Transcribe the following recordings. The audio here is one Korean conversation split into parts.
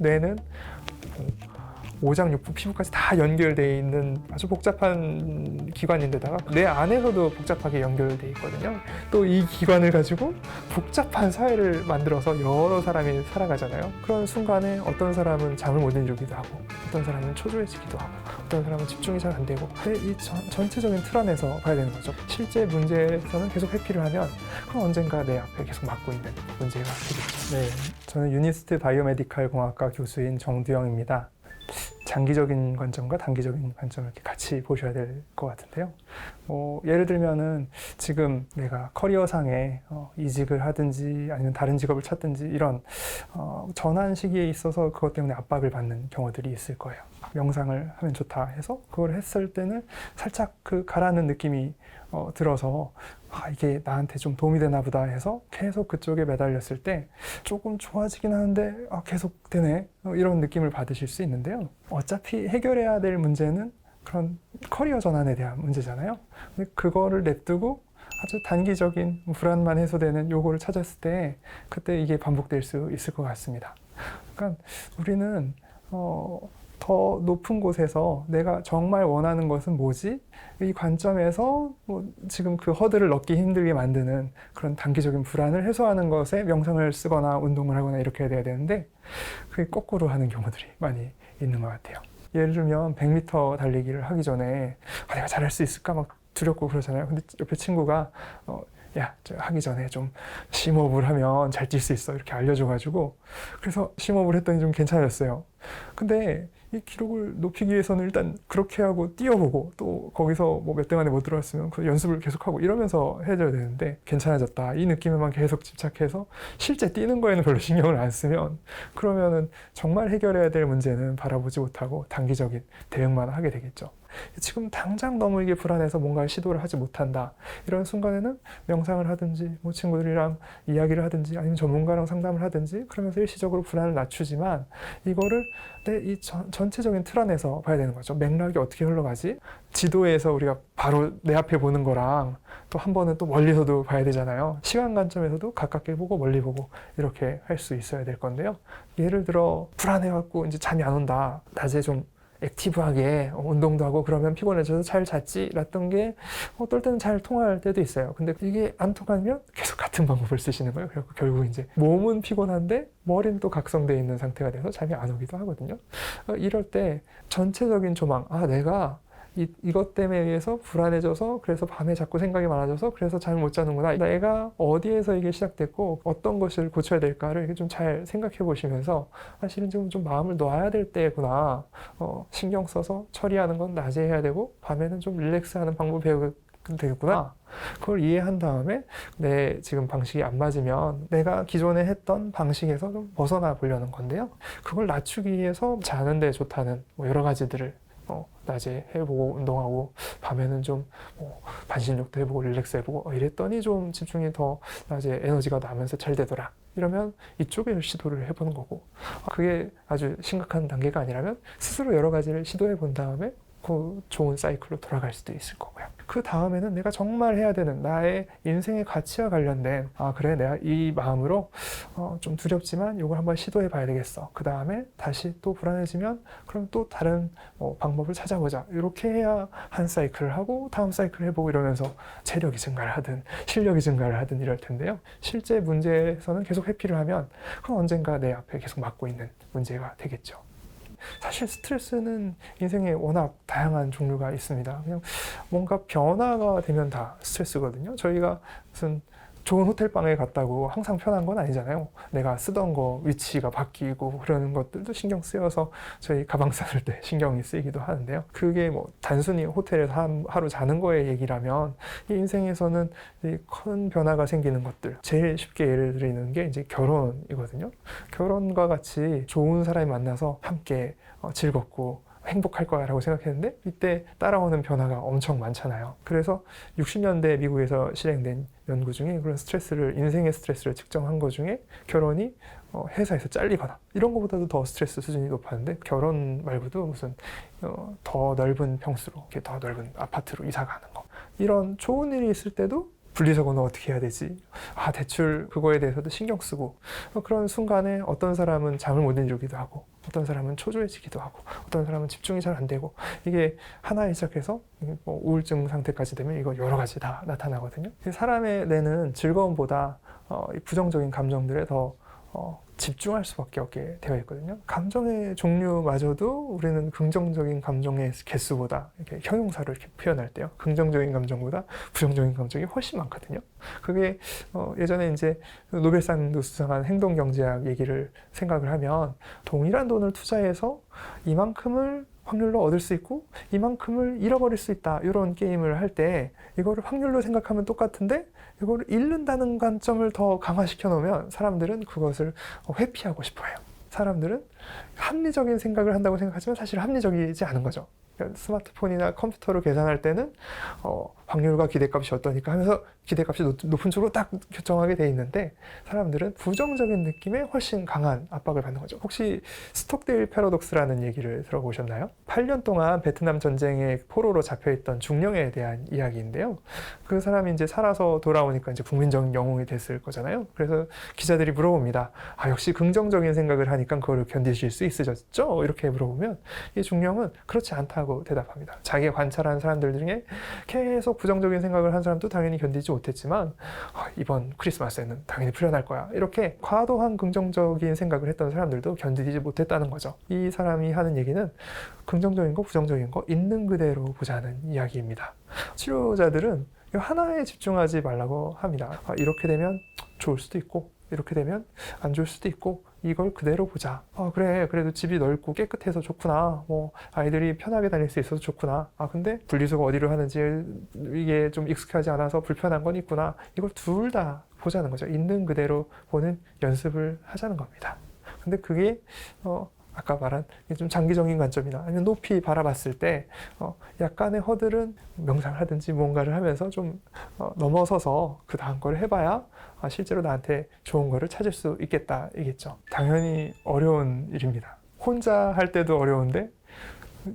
뇌는 뭐 오장 육부 피부까지 다 연결돼 있는 아주 복잡한 기관인데다가 뇌 안에서도 복잡하게 연결돼 있거든요. 또 이 기관을 가지고 복잡한 사회를 만들어서 여러 사람이 살아가잖아요. 그런 순간에 어떤 사람은 잠을 못 이루기도 하고, 어떤 사람은 초조해지기도 하고, 어떤 사람은 집중이 잘 안 되고, 근데 이 전, 전체적인 틀 안에서 봐야 되는 거죠. 실제 문제에서는 계속 회피를 하면 그건 언젠가 내 앞에 계속 막고 있는 문제가 되겠죠. 네, 저는 유니스트 바이오메디칼 공학과 교수인 정두영입니다. 장기적인 관점과 단기적인 관점을 이렇게 같이 보셔야 될 것 같은데요. 뭐 예를 들면은 지금 내가 커리어상에 어, 이직을 하든지 아니면 다른 직업을 찾든지 이런 어, 전환 시기에 있어서 그것 때문에 압박을 받는 경우들이 있을 거예요. 명상을 하면 좋다 해서 그걸 했을 때는 살짝 그 가라앉는 느낌이 어, 들어서 아, 이게 나한테 좀 도움이 되나 보다 해서 계속 그쪽에 매달렸을 때 조금 좋아지긴 하는데 아, 계속 되네 어, 이런 느낌을 받으실 수 있는데요. 어차피 해결해야 될 문제는 그런 커리어 전환에 대한 문제잖아요. 근데 그거를 냅두고 아주 단기적인 불안만 해소되는 요거를 찾았을 때 그때 이게 반복될 수 있을 것 같습니다. 그러니까 우리는 어, 더 높은 곳에서 내가 정말 원하는 것은 뭐지? 이 관점에서 뭐 지금 그 허들을 넘기 힘들게 만드는 그런 단기적인 불안을 해소하는 것에 명상을 쓰거나 운동을 하거나 이렇게 해야 되는데 그게 거꾸로 하는 경우들이 많이 있는 것 같아요. 예를 들면 100m 달리기를 하기 전에 아, 내가 잘할 수 있을까 막 두렵고 그러잖아요. 근데 옆에 친구가 어, 야, 저 하기 전에 좀 심호흡을 하면 잘 뛸 수 있어. 이렇게 알려줘가지고. 그래서 심호흡을 했더니 좀 괜찮았어요. 근데 이 기록을 높이기 위해서는 일단 그렇게 하고 뛰어보고 또 거기서 뭐 몇 등 안에 못 들어왔으면 그 연습을 계속하고 이러면서 해줘야 되는데 괜찮아졌다. 이 느낌에만 계속 집착해서 실제 뛰는 거에는 별로 신경을 안 쓰면 그러면은 정말 해결해야 될 문제는 바라보지 못하고 단기적인 대응만 하게 되겠죠. 지금 당장 너무 이게 불안해서 뭔가 시도를 하지 못한다. 이런 순간에는 명상을 하든지 뭐 친구들이랑 이야기를 하든지 아니면 전문가랑 상담을 하든지 그러면서 일시적으로 불안을 낮추지만 이거를 내 이 전체적인 틀 안에서 봐야 되는 거죠. 맥락이 어떻게 흘러가지? 지도에서 우리가 바로 내 앞에 보는 거랑 또 한 번은 또 멀리서도 봐야 되잖아요. 시간 관점에서도 가깝게 보고 멀리 보고 이렇게 할 수 있어야 될 건데요. 예를 들어 불안해갖고 이제 잠이 안 온다. 낮에 좀 액티브하게 운동도 하고 그러면 피곤해져서 잘 잤지 랐던 게 어떨 때는 잘 통할 때도 있어요. 근데 이게 안 통하면 계속 같은 방법을 쓰시는 거예요. 그리고 결국 이제 몸은 피곤한데 머리는 또 각성되어 있는 상태가 돼서 잠이 안 오기도 하거든요. 어, 이럴 때 전체적인 조망, 아, 내가 이, 이것 때문에 의해서 불안해져서 그래서 밤에 자꾸 생각이 많아져서 그래서 잠을 못 자는구나. 내가 어디에서 이게 시작됐고 어떤 것을 고쳐야 될까를 좀잘 생각해 보시면서 사실은 좀, 좀 마음을 놔야 될 때구나. 어, 신경 써서 처리하는 건 낮에 해야 되고 밤에는 좀 릴렉스하는 방법 배우면 되겠구나. 그걸 이해한 다음에 내 지금 방식이 안 맞으면 내가 기존에 했던 방식에서 좀 벗어나 보려는 건데요. 그걸 낮추기 위해서 자는데 좋다는 뭐 여러 가지들을 어, 낮에 해보고 운동하고 밤에는 좀 뭐 반신욕도 해보고 릴렉스 해보고 어, 이랬더니 좀 집중이 더 낮에 에너지가 나면서 잘 되더라. 이러면 이쪽에 시도를 해보는 거고 그게 아주 심각한 단계가 아니라면 스스로 여러 가지를 시도해 본 다음에 그 좋은 사이클로 돌아갈 수도 있을 거고요. 그 다음에는 내가 정말 해야 되는 나의 인생의 가치와 관련된 아 그래 내가 이 마음으로 어, 좀 두렵지만 이걸 한번 시도해 봐야 되겠어. 그 다음에 다시 또 불안해지면 그럼 또 다른 뭐 방법을 찾아보자. 이렇게 해야 한 사이클을 하고 다음 사이클 해보고 이러면서 체력이 증가를 하든 실력이 증가를 하든 이럴 텐데요. 실제 문제에서는 계속 회피를 하면 그건 언젠가 내 앞에 계속 막고 있는 문제가 되겠죠. 사실 스트레스는 인생에 워낙 다양한 종류가 있습니다. 그냥 뭔가 변화가 되면 다 스트레스거든요. 저희가 무슨 좋은 호텔 방에 갔다고 항상 편한 건 아니잖아요. 내가 쓰던 거 위치가 바뀌고 그러는 것들도 신경 쓰여서 저희 가방 싸들 때 신경이 쓰이기도 하는데요. 그게 뭐 단순히 호텔에서 한, 하루 자는 거의 얘기라면 이 인생에서는 큰 변화가 생기는 것들 제일 쉽게 예를 드리는 게 이제 결혼이거든요. 결혼과 같이 좋은 사람이 만나서 함께 어, 즐겁고 행복할 거야 라고 생각했는데 이때 따라오는 변화가 엄청 많잖아요. 그래서 60년대 미국에서 실행된 연구 중에 그런 스트레스를 인생의 스트레스를 측정한 것 중에 결혼이 어, 회사에서 잘리거나 이런 것보다도 더 스트레스 수준이 높았는데 결혼 말고도 무슨 어, 더 넓은 평수로 이렇게 더 넓은 아파트로 이사 가는 거 이런 좋은 일이 있을 때도 분리수거는 어떻게 해야 되지? 아, 대출 그거에 대해서도 신경 쓰고 어, 그런 순간에 어떤 사람은 잠을 못 이루기도 하고 어떤 사람은 초조해지기도 하고 어떤 사람은 집중이 잘 안 되고 이게 하나에 시작해서 뭐 우울증 상태까지 되면 이거 여러 가지 다 나타나거든요. 사람의 뇌는 즐거움보다 어, 이 부정적인 감정들에 더 어, 집중할 수밖에 없게 되어 있거든요. 감정의 종류마저도 우리는 긍정적인 감정의 개수보다 이렇게 형용사로 이렇게 표현할 때요. 긍정적인 감정보다 부정적인 감정이 훨씬 많거든요. 그게 어, 예전에 이제 노벨상도 수상한 행동경제학 얘기를 생각을 하면 동일한 돈을 투자해서 이만큼을 확률로 얻을 수 있고 이만큼을 잃어버릴 수 있다 이런 게임을 할 때 이거를 확률로 생각하면 똑같은데 이거를 잃는다는 관점을 더 강화시켜 놓으면 사람들은 그것을 회피하고 싶어요. 사람들은 합리적인 생각을 한다고 생각하지만 사실 합리적이지 않은 거죠. 그러니까 스마트폰이나 컴퓨터로 계산할 때는 어, 확률과 기대값이 어떠니까 하면서 기대값이 높- 높은 쪽으로 딱 결정하게 돼 있는데 사람들은 부정적인 느낌에 훨씬 강한 압박을 받는 거죠. 혹시 스톡데일 패러독스라는 얘기를 들어보셨나요? 8년 동안 베트남 전쟁의 포로로 잡혀있던 중령에 대한 이야기인데요. 그 사람이 이제 살아서 돌아오니까 이제 국민적인 영웅이 됐을 거잖아요. 그래서 기자들이 물어봅니다. 아, 역시 긍정적인 생각을 하니까 그거를 견디실 수 있으셨죠? 이렇게 물어보면 이 중령은 그렇지 않다고 대답합니다. 자기가 관찰한 사람들 중에 계속 부정적인 생각을 한 사람도 당연히 견디지 못 했지만 아, 이번 크리스마스에는 당연히 풀려날 거야. 이렇게 과도한 긍정적인 생각을 했던 사람들도 견디지 못했다는 거죠. 이 사람이 하는 얘기는 긍정적인 거, 부정적인 거 있는 그대로 보자는 이야기입니다. 치료자들은 이 하나에 집중하지 말라고 합니다. 아, 이렇게 되면 좋을 수도 있고 이렇게 되면 안 좋을 수도 있고 이걸 그대로 보자. 아, 그래. 그래도 집이 넓고 깨끗해서 좋구나. 뭐, 아이들이 편하게 다닐 수 있어서 좋구나. 아, 근데 분리수거 어디로 하는지 이게 좀 익숙하지 않아서 불편한 건 있구나. 이걸 둘 다 보자는 거죠. 있는 그대로 보는 연습을 하자는 겁니다. 근데 그게, 어, 아까 말한 좀 장기적인 관점이나 아니면 높이 바라봤을 때 어, 약간의 허들은 명상을 하든지 뭔가를 하면서 좀 어, 넘어서서 그 다음 걸 해봐야 아, 실제로 나한테 좋은 거를 찾을 수 있겠다 이겠죠. 당연히 어려운 일입니다. 혼자 할 때도 어려운데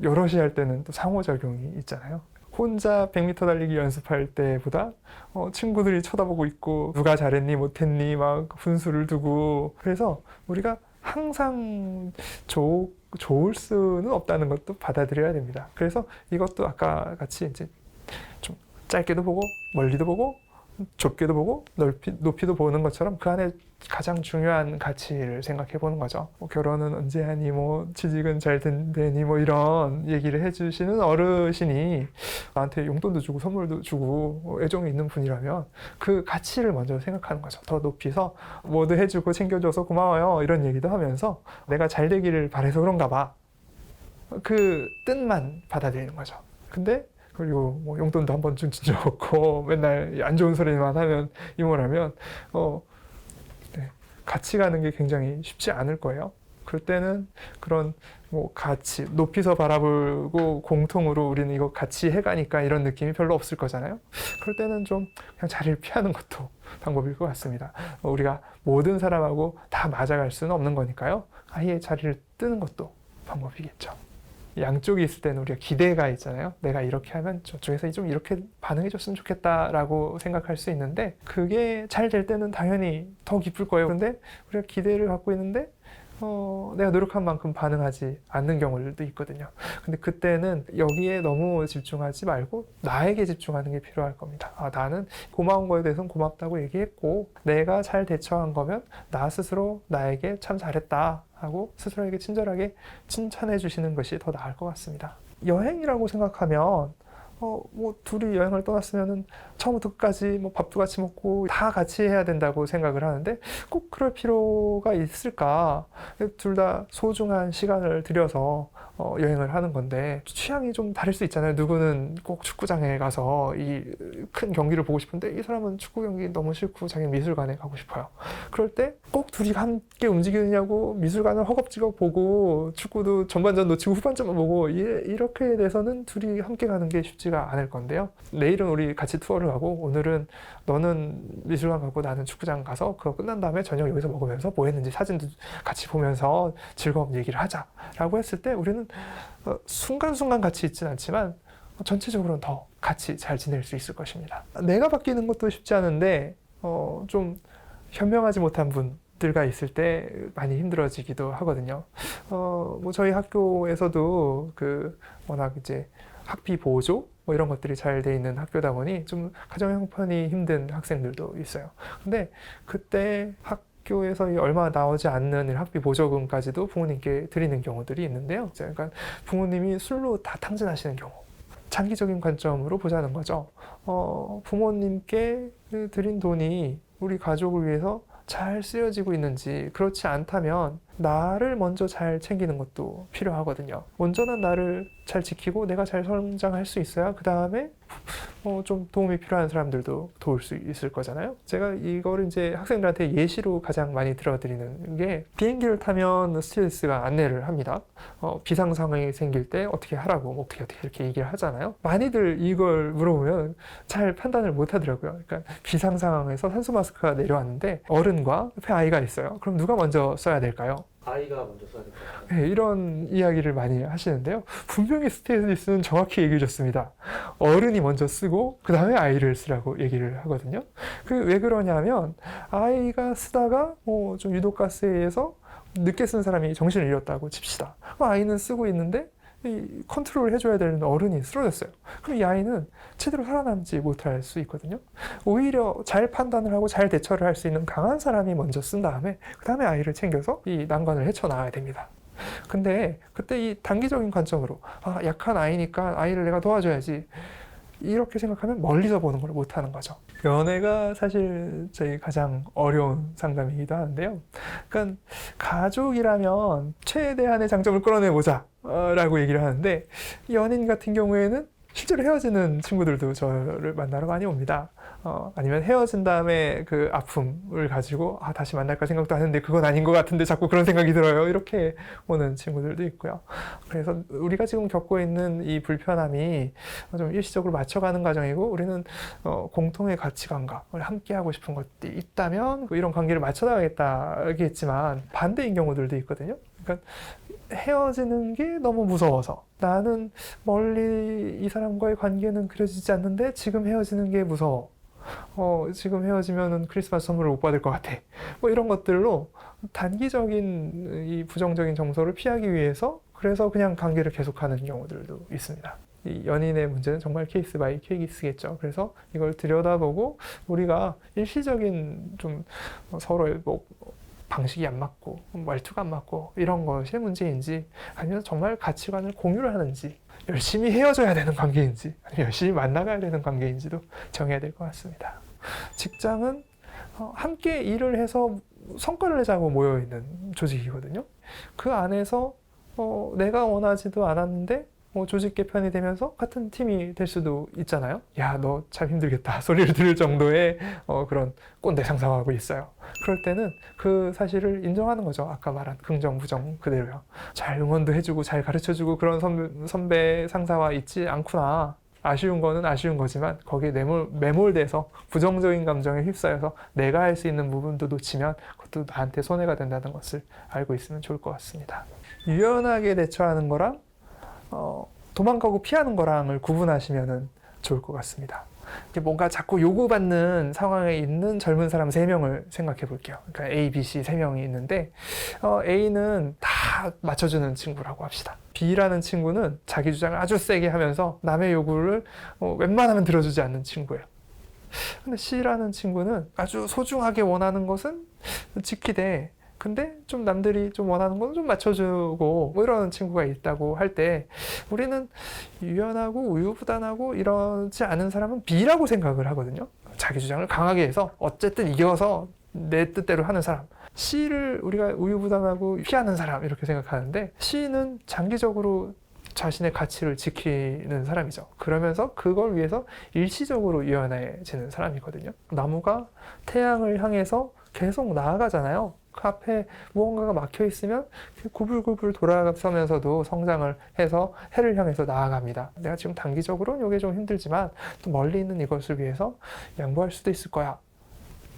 여럿이 할 때는 또 상호작용이 있잖아요. 혼자 100m 달리기 연습할 때보다 어, 친구들이 쳐다보고 있고 누가 잘했니 못했니 막 분수를 두고 그래서 우리가 항상 좋, 좋을 수는 없다는 것도 받아들여야 됩니다. 그래서 이것도 아까 같이 이제 좀 짧게도 보고 멀리도 보고 좁게도 보고 넓이, 높이도 보는 것처럼 그 안에 가장 중요한 가치를 생각해 보는 거죠. 뭐 결혼은 언제 하니, 뭐 취직은 잘 된- 되니, 뭐 이런 얘기를 해주시는 어르신이 나한테 용돈도 주고 선물도 주고 뭐 애정이 있는 분이라면 그 가치를 먼저 생각하는 거죠. 더 높이서 뭐도 해주고 챙겨줘서 고마워요 이런 얘기도 하면서 내가 잘 되기를 바래서 그런가 봐. 그 뜻만 받아들이는 거죠. 근데 그리고 뭐 용돈도 한번준적 없고 맨날 안 좋은 소리만 하면 이모라면 어 네, 같이 가는 게 굉장히 쉽지 않을 거예요. 그럴 때는 그런 뭐 같이 높이서 바라보고 공통으로 우리는 이거 같이 해가니까 이런 느낌이 별로 없을 거잖아요. 그럴 때는 좀 그냥 자리를 피하는 것도 방법일 것 같습니다. 어, 우리가 모든 사람하고 다 맞아갈 수는 없는 거니까요. 아예 자리를 뜨는 것도 방법이겠죠. 양쪽이 있을 때는 우리가 기대가 있잖아요. 내가 이렇게 하면 저쪽에서 좀 이렇게 반응해 줬으면 좋겠다라고 생각할 수 있는데 그게 잘 될 때는 당연히 더 기쁠 거예요. 근데 우리가 기대를 갖고 있는데 어, 내가 노력한 만큼 반응하지 않는 경우들도 있거든요. 근데 그때는 여기에 너무 집중하지 말고 나에게 집중하는 게 필요할 겁니다. 아, 나는 고마운 거에 대해서는 고맙다고 얘기했고 내가 잘 대처한 거면 나 스스로 나에게 참 잘했다 하고 스스로에게 친절하게 칭찬해 주시는 것이 더 나을 것 같습니다. 여행이라고 생각하면 어, 뭐 둘이 여행을 떠났으면은 처음부터 끝까지 뭐 밥도 같이 먹고 다 같이 해야 된다고 생각을 하는데 꼭 그럴 필요가 있을까? 둘 다 소중한 시간을 들여서 어, 여행을 하는 건데 취향이 좀 다를 수 있잖아요. 누구는 꼭 축구장에 가서 이 큰 경기를 보고 싶은데 이 사람은 축구 경기 너무 싫고 자기는 미술관에 가고 싶어요. 그럴 때 꼭 둘이 함께 움직이느냐고 미술관을 허겁지겁 보고 축구도 전반전 놓치고 후반전만 보고 이- 이렇게 돼서는 둘이 함께 가는 게 쉽지가 않을 건데요. 내일은 우리 같이 투어를 가고 오늘은 너는 미술관 가고 나는 축구장 가서 그거 끝난 다음에 저녁 여기서 먹으면서 뭐 했는지 사진도 같이 보면서 즐거운 얘기를 하자라고 했을 때 우리는 어, 순간순간 같이 있진 않지만 전체적으로는 더 같이 잘 지낼 수 있을 것입니다. 내가 바뀌는 것도 쉽지 않은데 어, 좀 현명하지 못한 분들과 있을 때 많이 힘들어지기도 하거든요. 어, 뭐 저희 학교에서도 그 워낙 이제 학비 보조 뭐 이런 것들이 잘 돼 있는 학교다 보니 좀 가정 형편이 힘든 학생들도 있어요. 근데 그때 학 교에서 이 얼마 나오지 않는 이 학비 보조금까지도 부모님께 드리는 경우들이 있는데요. 그러니까 부모님이 술로 다 탕진하시는 경우. 장기적인 관점으로 보자는 거죠. 어, 부모님께 그 드린 돈이 우리 가족을 위해서 잘 쓰여지고 있는지 그렇지 않다면 나를 먼저 잘 챙기는 것도 필요하거든요. 온전한 나를 잘 지키고 내가 잘 성장할 수 있어야 그 다음에 어, 좀 도움이 필요한 사람들도 도울 수 있을 거잖아요. 제가 이거를 이제 학생들한테 예시로 가장 많이 들어드리는 게 비행기를 타면 스튜어디스가 안내를 합니다. 어, 비상 상황이 생길 때 어떻게 하라고 뭐 어떻게 어떻게 이렇게 얘기를 하잖아요. 많이들 이걸 물어보면 잘 판단을 못 하더라고요. 그러니까 비상 상황에서 산소 마스크가 내려왔는데 어른과 옆에 아이가 있어요. 그럼 누가 먼저 써야 될까요? 아이가 먼저 써야 같아요. 네, 이런 이야기를 많이 하시는데요. 분명히 스테이스는 정확히 얘기해 줬습니다. 어른이 먼저 쓰고 그 다음에 아이를 쓰라고 얘기를 하거든요. 그 왜 그러냐면 아이가 쓰다가 뭐 좀 유독 가스에 의해서 늦게 쓴 사람이 정신을 잃었다고 칩시다. 아이는 쓰고 있는데 이 컨트롤을 해줘야 되는 어른이 쓰러졌어요. 그럼 이 아이는 제대로 살아남지 못할 수 있거든요. 오히려 잘 판단을 하고 잘 대처를 할 수 있는 강한 사람이 먼저 쓴 다음에 그 다음에 아이를 챙겨서 이 난관을 헤쳐나가야 됩니다. 근데 그때 이 단기적인 관점으로 아, 약한 아이니까 아이를 내가 도와줘야지 이렇게 생각하면 멀리서 보는 걸 못하는 거죠. 연애가 사실 저희 가장 어려운 상담이기도 하는데요. 그러니까 가족이라면 최대한의 장점을 끌어내보자 어, 라고 얘기를 하는데 연인 같은 경우에는 실제로 헤어지는 친구들도 저를 만나러 많이 옵니다. 어, 아니면 헤어진 다음에 그 아픔을 가지고 아, 다시 만날까 생각도 하는데 그건 아닌 것 같은데 자꾸 그런 생각이 들어요. 이렇게 오는 친구들도 있고요. 그래서 우리가 지금 겪고 있는 이 불편함이 좀 일시적으로 맞춰가는 과정이고 우리는 어, 공통의 가치관과 함께 하고 싶은 것들이 있다면 그 이런 관계를 맞춰나가겠다겠지만 반대인 경우들도 있거든요. 그러니까 헤어지는 게 너무 무서워서 나는 멀리 이 사람과의 관계는 그려지지 않는데 지금 헤어지는 게 무서워. 어, 지금 헤어지면은 크리스마스 선물을 못 받을 것 같아. 뭐 이런 것들로 단기적인 이 부정적인 정서를 피하기 위해서 그래서 그냥 관계를 계속하는 경우들도 있습니다. 이 연인의 문제는 정말 케이스 바이 케이스겠죠. 그래서 이걸 들여다보고 우리가 일시적인 좀 서로의 뭐 방식이 안 맞고 말투가 안 맞고 이런 것이 문제인지 아니면 정말 가치관을 공유를 하는지 열심히 헤어져야 되는 관계인지 아니면 열심히 만나가야 되는 관계인지도 정해야 될 것 같습니다. 직장은 어, 함께 일을 해서 성과를 내자고 모여 있는 조직이거든요. 그 안에서 어, 내가 원하지도 않았는데 뭐 조직 개편이 되면서 같은 팀이 될 수도 있잖아요. 야, 너 참 힘들겠다. 소리를 들을 정도의 어, 그런 꼰대 상상하고 있어요. 그럴 때는 그 사실을 인정하는 거죠. 아까 말한 긍정, 부정 그대로요. 잘 응원도 해주고 잘 가르쳐주고 그런 선배, 선배 상사와 있지 않구나. 아쉬운 거는 아쉬운 거지만 거기에 매몰, 매몰돼서 부정적인 감정에 휩싸여서 내가 할 수 있는 부분도 놓치면 그것도 나한테 손해가 된다는 것을 알고 있으면 좋을 것 같습니다. 유연하게 대처하는 거랑 어, 도망가고 피하는 거랑을 구분하시면 좋을 것 같습니다. 뭔가 자꾸 요구받는 상황에 있는 젊은 사람 3명을 생각해 볼게요. 그러니까 A, B, C 3명이 있는데 어, A는 다 맞춰주는 친구라고 합시다. B라는 친구는 자기 주장을 아주 세게 하면서 남의 요구를 어, 웬만하면 들어주지 않는 친구예요. 근데 C라는 친구는 아주 소중하게 원하는 것은 지키되 근데 좀 남들이 좀 원하는 건 좀 맞춰주고 뭐 이런 친구가 있다고 할 때 우리는 유연하고 우유부단하고 이러지 않은 사람은 B라고 생각을 하거든요. 자기 주장을 강하게 해서 어쨌든 이겨서 내 뜻대로 하는 사람. C를 우리가 우유부단하고 피하는 사람 이렇게 생각하는데 C는 장기적으로 자신의 가치를 지키는 사람이죠. 그러면서 그걸 위해서 일시적으로 유연해지는 사람이거든요. 나무가 태양을 향해서 계속 나아가잖아요. 그 앞에 무언가가 막혀 있으면 구불구불 돌아서면서도 성장을 해서 해를 향해서 나아갑니다. 내가 지금 단기적으로는 이게 좀 힘들지만 또 멀리 있는 이것을 위해서 양보할 수도 있을 거야.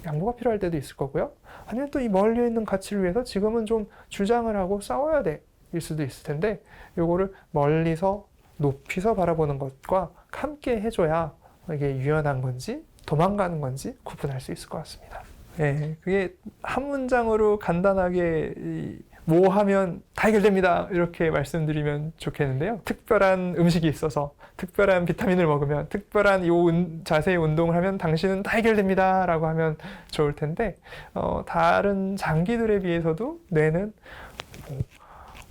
양보가 필요할 때도 있을 거고요. 아니면 또 이 멀리 있는 가치를 위해서 지금은 좀 주장을 하고 싸워야 돼. 일 수도 있을 텐데 요거를 멀리서 높이서 바라보는 것과 함께 해줘야 이게 유연한 건지 도망가는 건지 구분할 수 있을 것 같습니다. 예, 그게 한 문장으로 간단하게 이, 뭐 하면 다 해결됩니다. 이렇게 말씀드리면 좋겠는데요. 특별한 음식이 있어서, 특별한 비타민을 먹으면, 특별한 요 운- 자세의 운동을 하면 당신은 다 해결됩니다. 라고 하면 좋을 텐데, 어, 다른 장기들에 비해서도 뇌는 뭐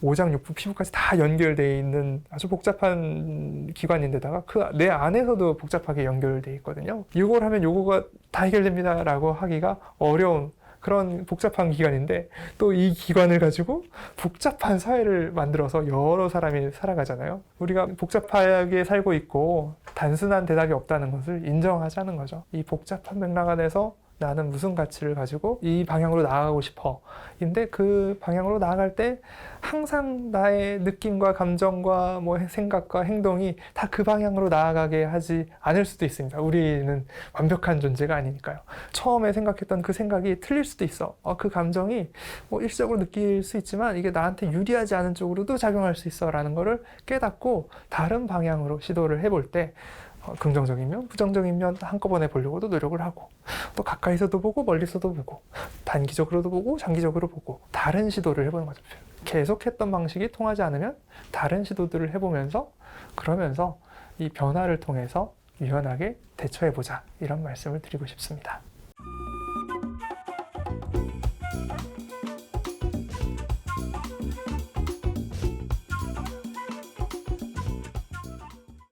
오장육부 피부까지 다 연결되어 있는 아주 복잡한 기관인데다가 그뇌 안에서도 복잡하게 연결되어 있거든요. 이걸 하면 요거가 다 해결됩니다 라고 하기가 어려운 그런 복잡한 기관인데 또 이 기관을 가지고 복잡한 사회를 만들어서 여러 사람이 살아가잖아요. 우리가 복잡하게 살고 있고 단순한 대답이 없다는 것을 인정하자는 거죠. 이 복잡한 맥락 안에서 나는 무슨 가치를 가지고 이 방향으로 나아가고 싶어. 근데 그 방향으로 나아갈 때 항상 나의 느낌과 감정과 뭐 생각과 행동이 다 그 방향으로 나아가게 하지 않을 수도 있습니다. 우리는 완벽한 존재가 아니니까요. 처음에 생각했던 그 생각이 틀릴 수도 있어. 어, 그 감정이 뭐 일시적으로 느낄 수 있지만 이게 나한테 유리하지 않은 쪽으로도 작용할 수 있어라는 거를 깨닫고 다른 방향으로 시도를 해볼 때 어, 긍정적인 면, 부정적인 면 한꺼번에 보려고도 노력을 하고 또 가까이서도 보고 멀리서도 보고 단기적으로도 보고 장기적으로 보고 다른 시도를 해보는 거죠. 계속했던 방식이 통하지 않으면 다른 시도들을 해보면서 그러면서 이 변화를 통해서 유연하게 대처해보자 이런 말씀을 드리고 싶습니다.